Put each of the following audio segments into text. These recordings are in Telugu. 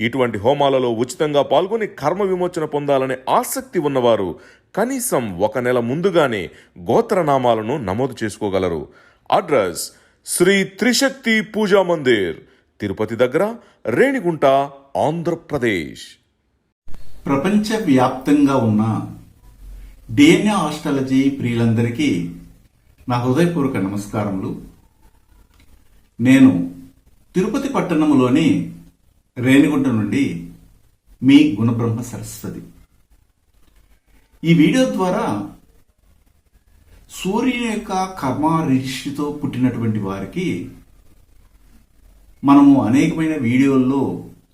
ఇటువంటి హోమాలలో ఉచితంగా పాల్గొని కర్మ విమోచన పొందాలనే ఆసక్తి ఉన్నవారు కనీసం ఒక నెల ముందుగానే గోత్రనామాలను నమోదు చేసుకోగలరు. అడ్రస్ శ్రీ త్రిశక్తి పూజా మందిర్ తిరుపతి దగ్గర రేణిగుంట ఆంధ్రప్రదేశ్. ప్రపంచవ్యాప్తంగా ఉన్న డిఎన్ఏ ఆస్ట్రాలజీ ప్రియులందరికీ నా హృదయపూర్వక నమస్కారములు. నేను తిరుపతి పట్టణంలోని రేణిగుంట నుండి మీ గుణబ్రహ్మ సరస్వతి. ఈ వీడియో ద్వారా సూర్యుని యొక్క కర్మ రిషితో పుట్టినటువంటి వారికి మనము అనేకమైన వీడియోల్లో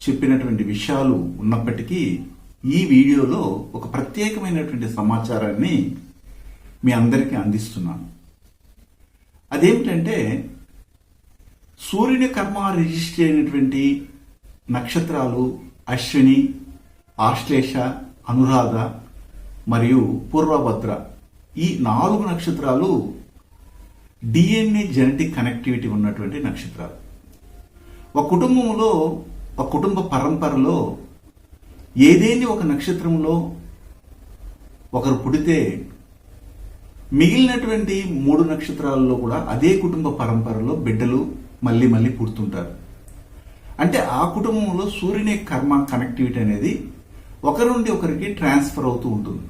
చెప్పినటువంటి విషయాలు ఉన్నప్పటికీ ఈ వీడియోలో ఒక ప్రత్యేకమైనటువంటి సమాచారాన్ని మీ అందరికీ అందిస్తున్నాను. అదేమిటంటే సూర్యుని కర్మ రిజిస్టర్ అయినటువంటి నక్షత్రాలు అశ్విని ఆశ్లేష అనురాధ మరియు పూర్వభద్ర. ఈ నాలుగు నక్షత్రాలు డిఎన్ఏ జెనెటిక్ కనెక్టివిటీ ఉన్నటువంటి నక్షత్రాలు. ఒక కుటుంబంలో ఒక కుటుంబ పరంపరలో ఏదేని ఒక నక్షత్రంలో ఒకరు పుడితే మిగిలినటువంటి మూడు నక్షత్రాలలో కూడా అదే కుటుంబ పరంపరలో బిడ్డలు మళ్ళీ మళ్ళీ పుడుతుంటారు. అంటే ఆ కుటుంబంలో సూర్యుని కర్మ కనెక్టివిటీ అనేది ఒకరి నుండి ఒకరికి ట్రాన్స్ఫర్ అవుతూ ఉంటుంది.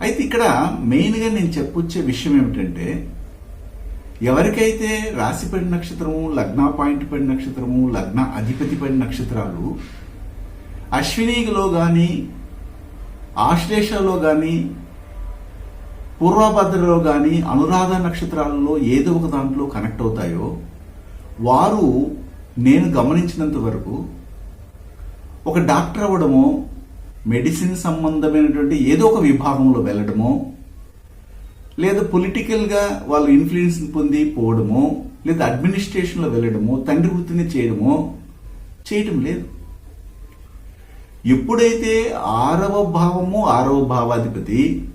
అయితే ఇక్కడ మెయిన్గా నేను చెప్పొచ్చే విషయం ఏమిటంటే ఎవరికైతే రాశి పడిన నక్షత్రము లగ్న పాయింట్ పడిన నక్షత్రము లగ్న అధిపతి పడిన నక్షత్రాలు అశ్వినిలో కానీ ఆశ్లేషలో కానీ పూర్వభద్రలో కానీ అనురాధ నక్షత్రాలలో ఏదో ఒక దాంట్లో కనెక్ట్ అవుతాయో వారు నేను గమనించినంత వరకు ఒక డాక్టర్ అవ్వడమో మెడిసిన్ సంబంధమైనటువంటి ఏదో ఒక విభాగంలో వెళ్ళడమో లేదా పొలిటికల్గా వాళ్ళు ఇన్ఫ్లుయెన్స్ పొంది పోవడము లేదా అడ్మినిస్ట్రేషన్లో వెళ్ళడము తండ్రి వృత్తిని చేయడమో చేయటం లేదు. ఎప్పుడైతే ఆరవ భావము ఆరవ భావాధిపతి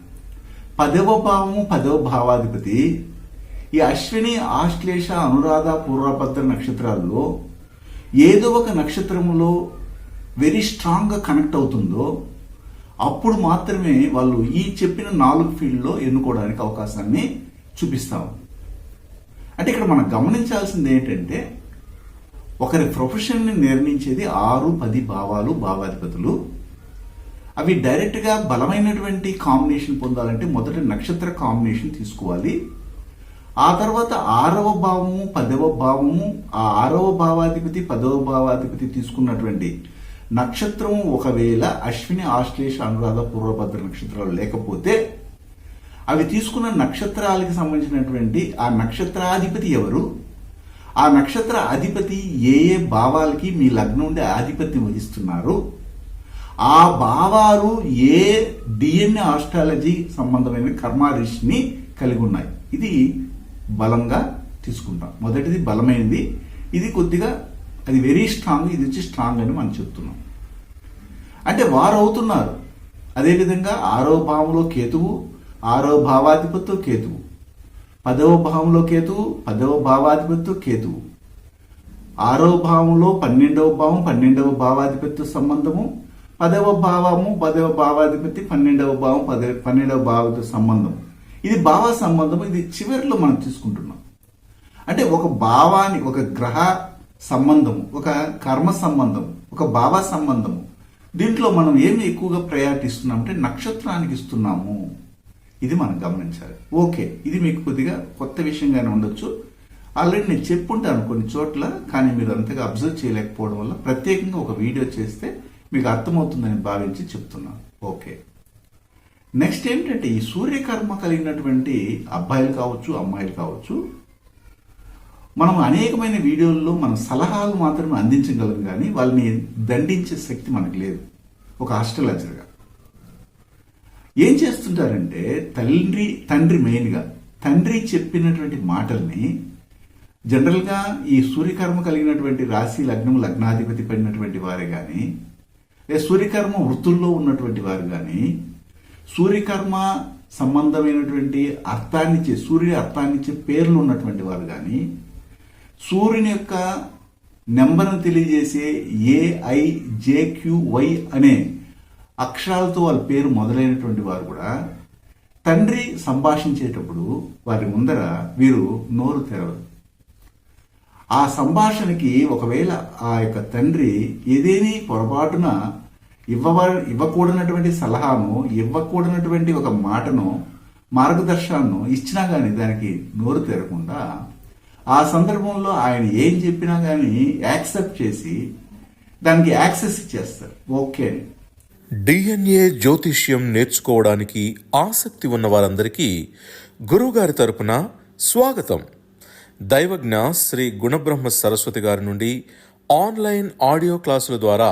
పదవ భావము పదవ భావాధిపతి ఈ అశ్విని ఆశ్లేష అనురాధ పూర్వభద్ర నక్షత్రాల్లో ఏదో ఒక నక్షత్రములో వెరీ స్ట్రాంగ్గా కనెక్ట్ అవుతుందో అప్పుడు మాత్రమే వాళ్ళు ఈ చెప్పిన నాలుగు ఫీల్డ్లో ఎన్నుకోవడానికి అవకాశాన్ని చూపిస్తాం అంటే ఇక్కడ మనం గమనించాల్సింది ఏంటంటే ఒకరి ప్రొఫెషన్ని నిర్ణయించేది ఆరు పది భావాలు భావాధిపతులు. అవి డైరెక్ట్గా బలమైనటువంటి కాంబినేషన్ పొందాలంటే మొదట నక్షత్ర కాంబినేషన్ తీసుకోవాలి. ఆ తర్వాత ఆరవ భావము పదవ భావము ఆ ఆరవ భావాధిపతి పదవ భావాధిపతి తీసుకున్నటువంటి నక్షత్రము ఒకవేళ అశ్విని ఆశ్లేష అనురాధ పూర్వభద్ర నక్షత్రాలు లేకపోతే అవి తీసుకున్న నక్షత్రాలకి సంబంధించినటువంటి ఆ నక్షత్రాధిపతి ఎవరు? ఆ నక్షత్ర అధిపతి ఏ ఏ భావాలకి మీ లగ్నం ఉండే ఆధిపత్యం వహిస్తున్నారు? ఆ భావాలు ఏ డిఎన్ఏ ఆస్ట్రాలజీ సంబంధమైన కర్మారిషిని కలిగి ఉన్నాయి? ఇది బలంగా తీసుకుంటాం. మొదటిది బలమైనది ఇది కొద్దిగా అది వెరీ స్ట్రాంగ్ ఇది వచ్చి స్ట్రాంగ్ అని మనం చెప్తున్నాం. అంటే వారు అవుతున్నారు. అదేవిధంగా ఆరో భావంలో కేతువు ఆరో భావాధిపతితో కేతువు. పదవ భావంలో కేతువు పదవ భావాధిపతితో కేతువు. ఆరో భావంలో పన్నెండవ భావం పన్నెండవ భావాధిపతితో సంబంధము. పదవ భావము పదవ భావాధిపతి పన్నెండవ భావం పద పన్నెండవ భావతో సంబంధం ఇది భావ సంబంధం ఇది చివరిలో మనం తీసుకుంటున్నాం. అంటే ఒక భావాన్ని ఒక గ్రహ సంబంధము ఒక కర్మ సంబంధం ఒక భావ సంబంధము దీంట్లో మనం ఏమి ఎక్కువగా ప్రయారిటీ ఇస్తున్నాం అంటే నక్షత్రానికి ఇస్తున్నాము. ఇది మనం గమనించాలి. ఓకే ఇది మీకు కొద్దిగా కొత్త విషయంగానే ఉండొచ్చు. ఆల్రెడీ నేను చెప్పుంటాను కొన్ని చోట్ల కానీ మీరు అంతగా అబ్జర్వ్ చేయలేకపోవడం వల్ల ప్రత్యేకంగా ఒక వీడియో చేస్తే మీకు అర్థమవుతుందని భావించి చెప్తున్నాను. ఓకే. నెక్స్ట్ ఏంటంటే ఈ సూర్యకర్మ కలిగినటువంటి అబ్బాయిలు కావచ్చు అమ్మాయిలు కావచ్చు మనం అనేకమైన వీడియోల్లో మన సలహాలు మాత్రమే అందించగలం కానీ వాళ్ళని దండించే శక్తి మనకు లేదు. ఒక ఆస్ట్రాలజర్గా. ఏం చేస్తుంటారంటే తండ్రి తండ్రి మెయిన్గా తండ్రి చెప్పినటువంటి మాటల్ని జనరల్గా ఈ సూర్యకర్మ కలిగినటువంటి రాశి లగ్నం లగ్నాధిపతి పడినటువంటి వారే కానీ లేదా సూర్యకర్మ వృత్తుల్లో ఉన్నటువంటి వారు కానీ సూర్యకర్మ సంబంధమైనటువంటి అర్థాన్నిచ్చే సూర్యుడి అర్థాన్నిచ్చే పేర్లు ఉన్నటువంటి వారు కానీ సూర్యుని యొక్క నెంబర్ను తెలియజేసే ఏఐ జేక్యూవై అనే అక్షరాలతో వాళ్ళ పేరు మొదలైనటువంటి వారు కూడా తండ్రి సంభాషించేటప్పుడు వారి ముందర వీరు నోరు తెరవరు. ఆ సంభాషణకి ఒకవేళ ఆ యొక్క తండ్రి ఏదేని పొరపాటున ఇవ్వవ ఇవ్వకూడనటువంటి సలహాను ఇవ్వకూడనటువంటి ఒక మాటను మార్గదర్శనాన్ని ఇచ్చినా కానీ దానికి నోరు తెరకుండా ఆ సందర్భంలో ఆయన ఏం చెప్పినా కానీ యాక్సెప్ట్ చేసి దానికి యాక్సెస్ ఇచ్చేస్తారు. ఓకే డిఎన్ఏ జ్యోతిష్యం నేర్చుకోవడానికి ఆసక్తి ఉన్న వారందరికీ గురువుగారి తరపున స్వాగతం. దైవజ్ఞ శ్రీ గుణబ్రహ్మ సరస్వతి గారి నుండి ఆన్లైన్ ఆడియో క్లాసుల ద్వారా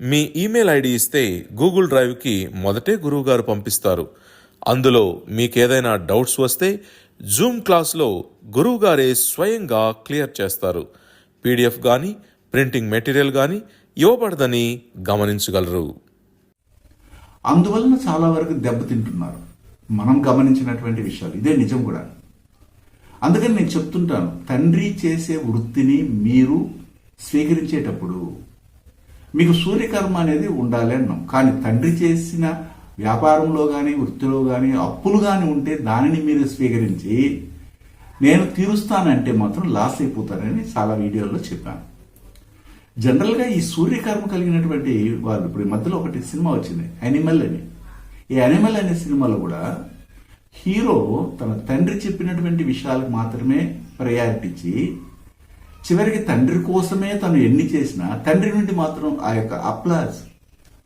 మీ ఈమెయిల్ ఐడి ఇస్తే గూగుల్ డ్రైవ్కి మొదటే గురువుగారు పంపిస్తారు. అందులో మీకేదైనా డౌట్స్ వస్తే జూమ్ క్లాస్లో గురువుగారే స్వయంగా క్లియర్ చేస్తారు. పీడిఎఫ్ కానీ ప్రింటింగ్ మెటీరియల్ కానీ ఇవ్వబడదని గమనించగలరు. అందువలన చాలా వరకు దెబ్బతింటున్నారు మనం గమనించినటువంటి విషయాలు. ఇదే నిజం కూడా. అందుకని నేను చెప్తుంటాను. తండ్రి చేసే వృత్తిని మీరు స్వీకరించేటప్పుడు మీకు సూర్యకర్మ అనేది ఉండాలి అన్నాం. కానీ తండ్రి చేసిన వ్యాపారంలో కానీ వృత్తిలో కానీ అప్పులు కానీ ఉంటే దానిని మీరు స్వీకరించి నేను తీరుస్తానంటే మాత్రం లాస్ అయిపోతానని చాలా వీడియోల్లో చెప్పాను. జనరల్గా ఈ సూర్యకర్మ కలిగినటువంటి వాళ్ళు ఇప్పుడు ఈ మధ్యలో ఒకటి సినిమా వచ్చింది యానిమల్ అని. ఈ యానిమల్ అనే సినిమాలో కూడా హీరో తన తండ్రి చెప్పినటువంటి విషయాలకు మాత్రమే ప్రయారిటీ ఇచ్చి చివరికి తండ్రి కోసమే తను ఎన్ని చేసినా తండ్రి నుండి మాత్రం ఆ యొక్క అప్లాజ్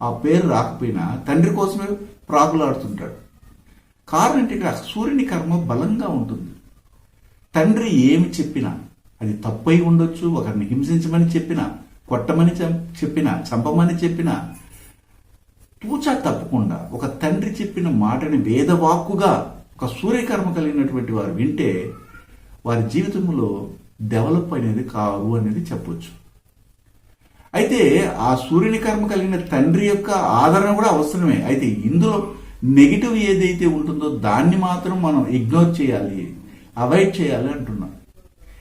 ఆ పేరు రాకపోయినా తండ్రి కోసమే ప్రాకులాడుతుంటాడు. కారణం ఏంటి ఇక్కడ సూర్యుని కర్మ బలంగా ఉంటుంది. తండ్రి ఏమి చెప్పినా అది తప్పై ఉండొచ్చు ఒకరిని హింసించమని చెప్పినా కొట్టమని చం- చెప్పినా చంపమని చెప్పినా తూచా తప్పకుండా ఒక తండ్రి చెప్పిన మాటని వేదవాక్కుగా ఒక సూర్యకర్మ కలిగినటువంటి వారు వింటే వారి జీవితంలో డెవలప్ అనేది కారు అనేది చెప్పొచ్చు. అయితే ఆ సూర్యుని కర్మ కలిగిన తండ్రి యొక్క ఆదరణ కూడా అవసరమే. అయితే ఇందులో నెగిటివ్ ఏదైతే ఉంటుందో దాన్ని మాత్రం మనం ఇగ్నోర్ చేయాలి అవాయిడ్ చేయాలి అంటున్నాం.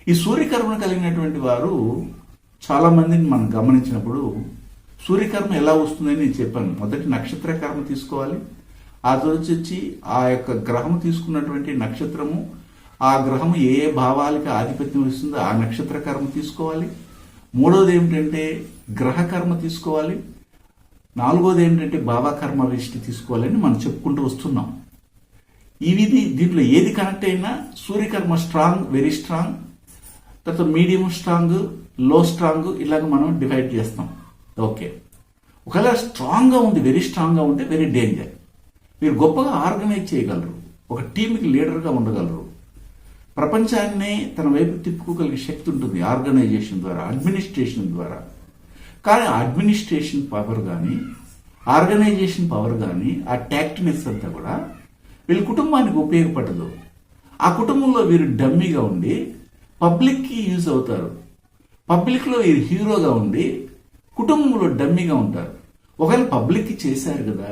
ఈ సూర్యకర్మ కలిగినటువంటి వారు చాలా మందిని మనం గమనించినప్పుడు సూర్యకర్మ ఎలా వస్తుందని నేను చెప్పాను. మొదటి నక్షత్ర కర్మ తీసుకోవాలి. ఆ తర్వాత వచ్చి ఆ యొక్క గ్రహం తీసుకున్నటువంటి నక్షత్రము ఆ గ్రహం ఏ ఏ భావాలకి ఆధిపత్యం ఇస్తుందో ఆ నక్షత్ర కర్మ తీసుకోవాలి. మూడోది ఏమిటంటే గ్రహ కర్మ తీసుకోవాలి. నాలుగోది ఏంటంటే భావకర్మ విష్టి తీసుకోవాలని మనం చెప్పుకుంటూ వస్తున్నాం. ఇవి దీంట్లో ఏది కనెక్ట్ అయినా సూర్యకర్మ స్ట్రాంగ్ వెరీ స్ట్రాంగ్ తర్వాత మీడియం స్ట్రాంగ్లో స్ట్రాంగ్ ఇలాగ మనం డివైడ్ చేస్తాం. ఓకే ఒకవేళ స్ట్రాంగ్గా ఉంది వెరీ స్ట్రాంగ్గా ఉంటే వెరీ డేంజర్ మీరు గొప్పగా ఆర్గనైజ్ చేయగలరు. ఒక టీంకి లీడర్గా ఉండగలరు. ప్రపంచాన్ని తన వైపు తిప్పుకోగలిగే శక్తి ఉంటుంది ఆర్గనైజేషన్ ద్వారా అడ్మినిస్ట్రేషన్ ద్వారా. కానీ అడ్మినిస్ట్రేషన్ పవర్ కానీ ఆర్గనైజేషన్ పవర్ కానీ ఆ ట్యాక్ట్నెస్ అంతా కూడా వీళ్ళ కుటుంబానికి ఉపయోగపడదు. ఆ కుటుంబంలో వీరు డమ్మీగా ఉండి పబ్లిక్కి యూజ్ అవుతారు. పబ్లిక్లో వీరు హీరోగా ఉండి కుటుంబంలో డమ్మీగా ఉంటారు. ఒకవేళ పబ్లిక్కి చేశారు కదా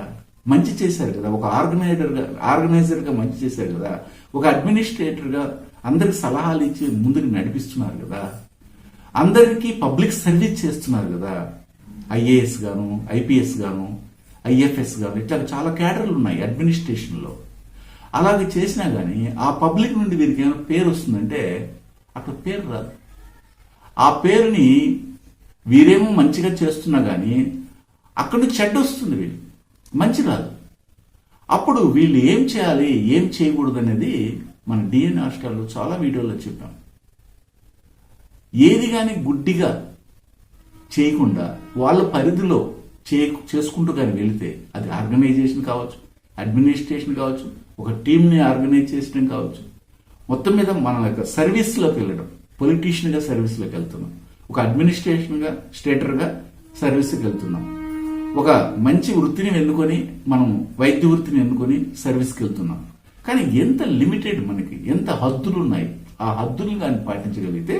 మంచి చేశారు కదా ఒక ఆర్గనైజర్గా ఆర్గనైజర్గా మంచి చేశారు కదా ఒక అడ్మినిస్ట్రేటర్గా అందరికి సలహాలు ఇచ్చి ముందుకు నడిపిస్తున్నారు కదా. అందరికీ పబ్లిక్ సర్వీస్ చేస్తున్నారు కదా. ఐఏఎస్ గాను ఐపీఎస్ గాను ఐఎఫ్ఎస్ గాను ఇట్లా చాలా క్యాడర్లు ఉన్నాయి అడ్మినిస్ట్రేషన్లో. అలాగే చేసినా కానీ ఆ పబ్లిక్ నుండి వీరికి ఏమైనా పేరు వస్తుందంటే అక్కడ పేరు రాదు. ఆ పేరుని వీరేమో మంచిగా చేస్తున్నా కానీ అక్కడి నుంచి చెడ్డ వస్తుంది వీళ్ళు. మంచి రాదు. అప్పుడు వీళ్ళు ఏం చేయాలి ఏం చేయకూడదు అనేది మన డిఎన్ హాస్టల్లో చాలా వీడియోలో చెప్పాం. ఏది కానీ గుడ్డిగా చేయకుండా వాళ్ళ పరిధిలో చే చేసుకుంటూ కానీ వెళితే అది ఆర్గనైజేషన్ కావచ్చు అడ్మినిస్ట్రేషన్ కావచ్చు ఒక టీంని ఆర్గనైజ్ చేయడం కావచ్చు. మొత్తం మీద మన యొక్క సర్వీస్లోకి వెళ్ళడం పొలిటీషియన్గా సర్వీస్లోకి వెళ్తున్నాం. ఒక అడ్మినిస్ట్రేషన్గా స్టేటర్గా సర్వీస్కి వెళ్తున్నాం. ఒక మంచి వృత్తిని ఎన్నుకొని మనం వైద్య వృత్తిని ఎన్నుకొని సర్వీస్కి వెళ్తున్నాం. కానీ ఎంత లిమిటెడ్ మనకి ఎంత హద్దులు ఉన్నాయి ఆ హద్దులు కానీ పాటించగలిగితే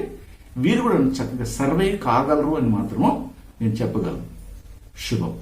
వీరు కూడా చక్కగా సర్వే కాగలరు అని మాత్రము నేను చెప్పగలను. శుభం.